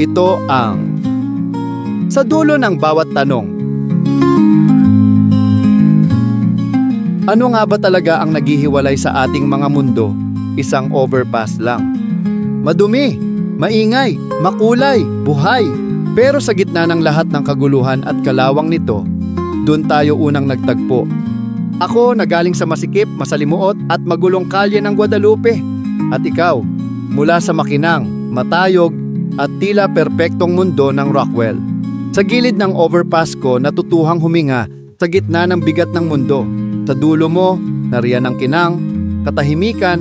Ito ang sa dulo ng bawat tanong. Ano nga ba talaga ang naghihiwalay sa ating mga mundo? Isang overpass lang. Madumi, maingay, makulay, buhay. Pero sa gitna ng lahat ng kaguluhan at kalawang nito, doon tayo unang nagtagpo. Ako na galing sa masikip, masalimuot at magulong kalye ng Guadalupe. At ikaw, mula sa makinang, matayog at tila perpektong mundo ng Rockwell. Sa gilid ng overpass ko natutuhang huminga sa gitna ng bigat ng mundo. Sa dulo mo, nariyan ang kinang, katahimikan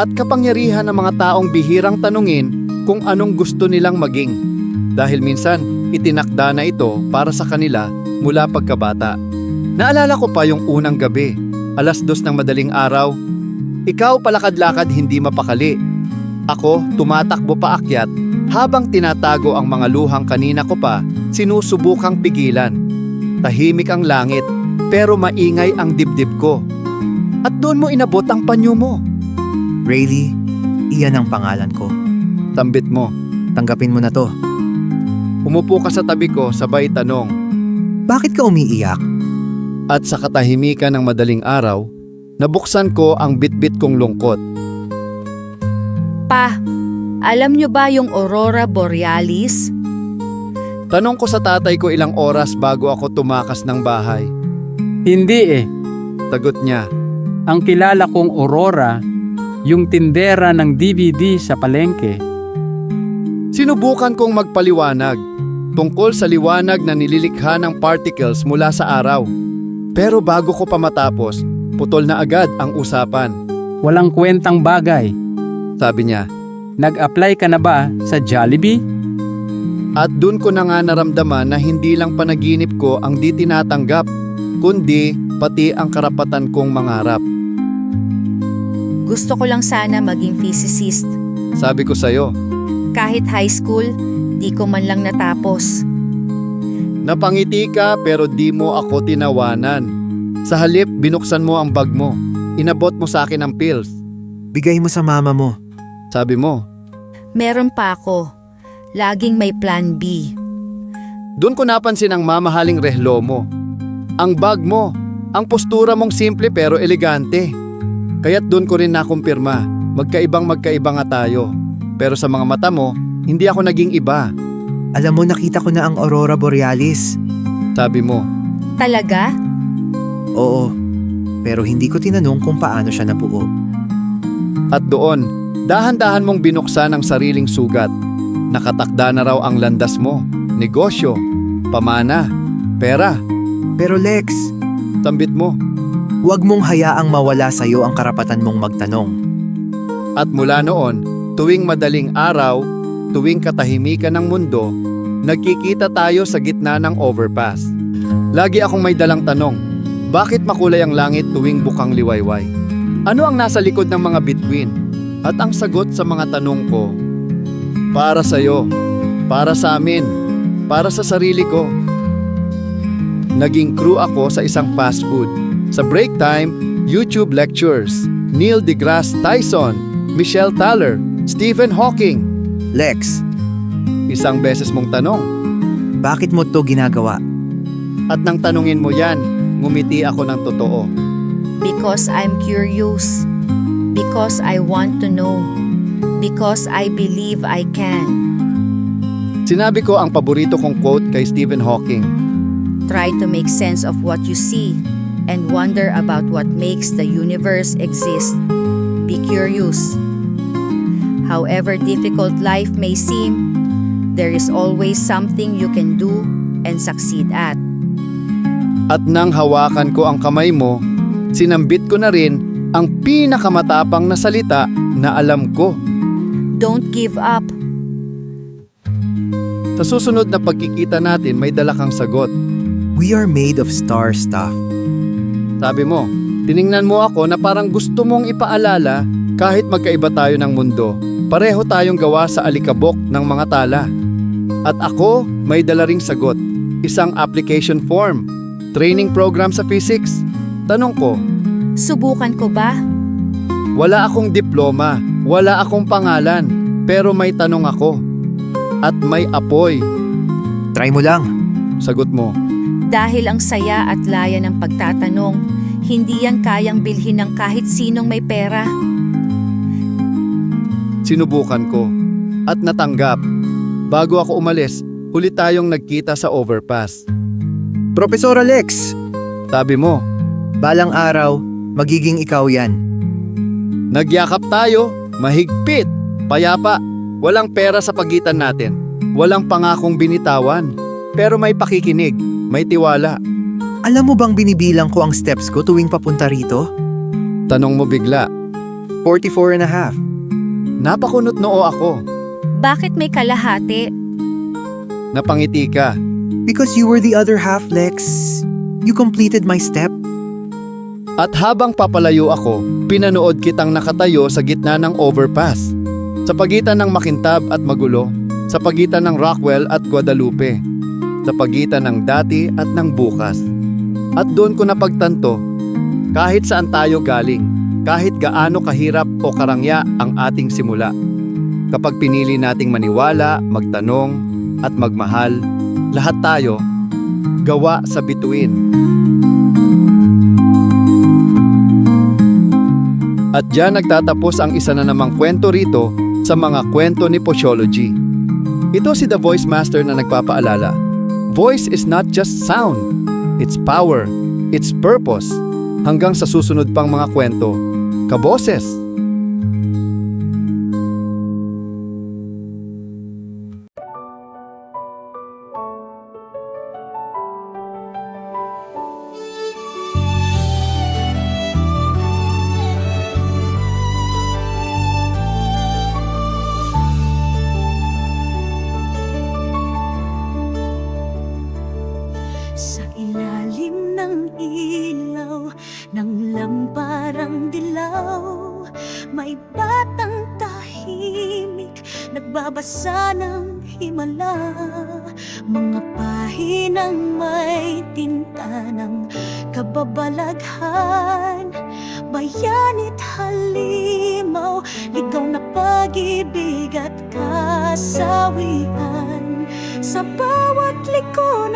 at kapangyarihan ng mga taong bihirang tanungin kung anong gusto nilang maging. Dahil minsan, itinakda na ito para sa kanila mula pagkabata. Naalala ko pa yung unang gabi, alas dos ng madaling araw. Ikaw palakad-lakad hindi mapakali. Ako tumatakbo paakyat habang tinatago ang mga luhang kanina ko pa, sinusubukang pigilan. Tahimik ang langit, pero maingay ang dibdib ko. At doon mo inabot ang panyo mo. Rayleigh, iyan ang pangalan ko. Tambit mo. Tanggapin mo na to. Umupo ka sa tabi ko, sabay tanong. Bakit ka umiiyak? At sa katahimikan ng madaling araw, nabuksan ko ang bitbit kong lungkot. Pa, alam nyo ba yung Aurora Borealis? Tanong ko sa tatay ko ilang oras bago ako tumakas ng bahay. Hindi eh. Tagot niya, Ang kilala kong Aurora, yung tindera ng DVD sa palengke. Sinubukan kong magpaliwanag tungkol sa liwanag na nililikha ng particles mula sa araw. Pero bago ko pa matapos, putol na agad ang usapan. Walang kwentang bagay. Sabi niya, Nag-apply ka na ba sa Jollibee? at dun ko na nga naramdaman na hindi lang panaginip ko ang di tinatanggap, kundi pati ang karapatan kong mangarap. Gusto ko lang sana maging physicist. Sabi ko sa'yo, Kahit high school, di ko man lang natapos. napangiti ka pero di mo ako tinawanan. Sa halip, binuksan mo ang bag mo. Inabot mo sa akin ang pills. Bigay mo sa mama mo. Sabi mo, Meron pa ako. Laging may plan B. Doon ko napansin ang mamahaling rehlo mo. Ang bag mo, ang postura mong simple pero elegante. Kaya't doon ko rin nakumpirma, magkaibang magkaiba nga tayo. Pero sa mga mata mo, hindi ako naging iba. Alam mo, nakita ko na ang Aurora Borealis. Sabi mo, Talaga? Oo. Pero hindi ko tinanong kung paano siya nabuo. at doon, dahan-dahan mong binuksan ang sariling sugat. Nakatakda na raw ang landas mo, negosyo, pamana, pera, Pero Lex, tambit mo. huwag mong hayaang mawala sa'yo ang karapatan mong magtanong. At mula noon, tuwing madaling araw, tuwing katahimikan ng mundo, nagkikita tayo sa gitna ng overpass. Lagi akong may dalang tanong, bakit makulay ang langit tuwing bukang liwayway? Ano ang nasa likod ng mga bituin? At ang sagot sa mga tanong ko, para sa'yo, para sa amin, para sa sarili ko. Naging crew ako sa isang fast food. Sa break time, YouTube lectures. Neil deGrasse Tyson, Michelle Thaler, Stephen Hawking. Lex, Isang beses mong tanong. bakit mo to ginagawa? At nang tanungin mo yan, ngumiti ako ng totoo. Because I'm curious. Because I want to know. Because I believe I can. Sinabi ko ang paborito kong quote kay Stephen Hawking. Try to make sense of what you see and wonder about what makes the universe exist. Be curious. However difficult life may seem, there is always something you can do and succeed at. At nang hawakan ko ang kamay mo, sinambit ko na rin ang pinakamatapang na salita na alam ko. Don't give up. Sa susunod na pagkikita natin, may dala kang sagot. We are made of star stuff. Sabi mo, tiningnan mo ako na parang gusto mong ipaalala kahit magkaiba tayo ng mundo. Pareho tayong gawa sa alikabok ng mga tala. At ako, may dala ring sagot. Isang application form. Training program sa physics. Tanong ko, Subukan ko ba? wala akong diploma, wala akong pangalan, pero may tanong ako. At may apoy. Try mo lang. Sagot mo, Dahil ang saya at laya ng pagtatanong, hindi yan kayang bilhin ng kahit sinong may pera. sinubukan ko. At natanggap. Bago ako umalis, huli tayong nagkita sa overpass. Profesor Alex, Sabi mo, balang araw, magiging ikaw yan. Nagyakap tayo, mahigpit, payapa, walang pera sa pagitan natin, walang pangakong binitawan, pero may pakikinig, may tiwala. Alam mo bang binibilang ko ang steps ko tuwing papunta rito? Tanong mo bigla, 44 and a half. napakunot noo ako, Bakit may kalahati? napangiti ka, Because you were the other half, Lex. You completed my step. At habang papalayo ako, pinanood kitang nakatayo sa gitna ng overpass. Sa pagitan ng Makintab at Magulo, sa pagitan ng Rockwell at Guadalupe, sa pagitan ng dati at ng bukas. At doon ko napagtanto, kahit saan tayo galing, kahit gaano kahirap o karangya ang ating simula. Kapag pinili nating maniwala, magtanong, at magmahal, lahat tayo gawa sa bituin. At diyan nagtatapos ang isa na namang kwento rito sa mga kwento ni Pochology. Ito si The Voice Master na nagpapaalala. Voice is not just sound, it's power, it's purpose. Hanggang sa susunod pang mga kwento. Kaboses! Sa ilalim ng ilaw ng lamparang dilaw May batang tahimik nagbabasa ng himala. Mga pahinang may tinta ng kababalaghan Bayanit halimaw, ligaw na pag-ibig at kasawian. Sa bawat liko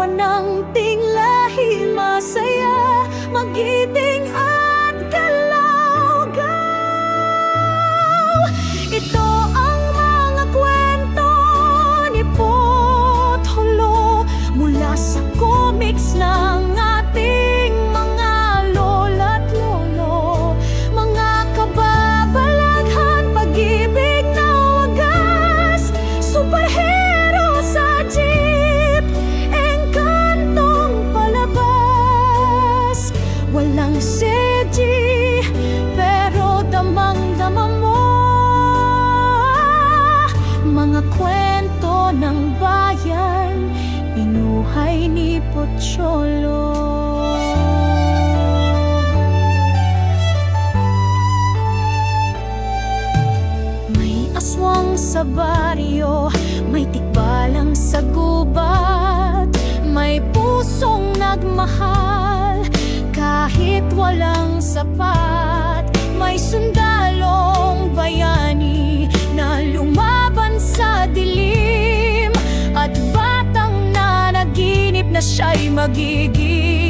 Larawan ng tinglahi masaya Magiting at galawgaw Ito May aswang sa baryo, may tikbalang sa gubat May pusong nagmahal, kahit walang sapat May sundalong bayani na lumaban sa dilim. At batang na naginip na siya'y magiging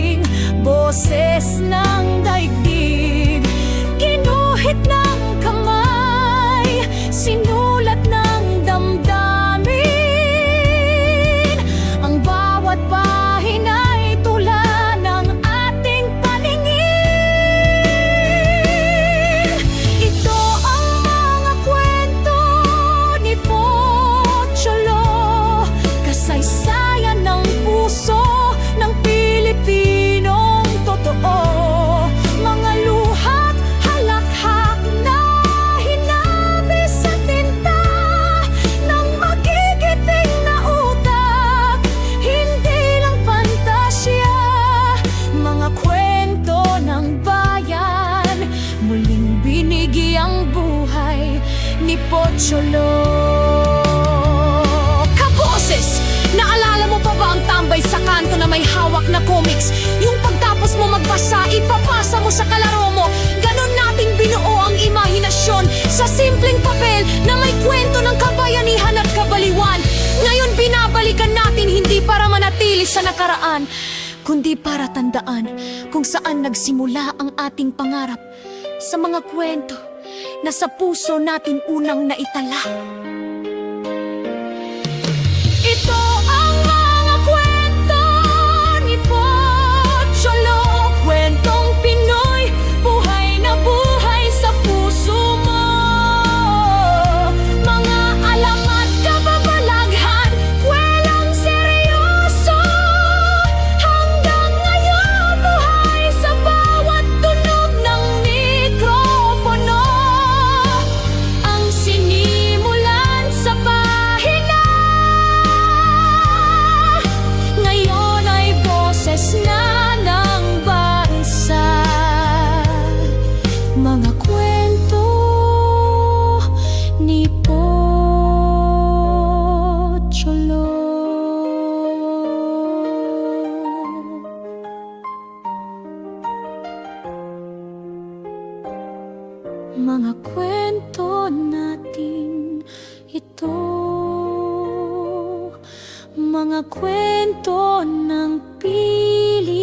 Pocholo Kaboses! Naalala mo pa ba ang tambay sa kanto na may hawak na comics? Yung pagtapos mo magbasa, ipapasa mo sa kalaro mo Ganon nating binuo ang imahinasyon Sa simpleng papel na may kwento ng kabayanihan at kabaliwan Ngayon binabalikan natin hindi para manatili sa nakaraan Kundi para tandaan kung saan nagsimula ang ating pangarap Sa mga kwento na sa puso natin unang naitala mga kwento natin ito. Mga kwento ng Pilipinas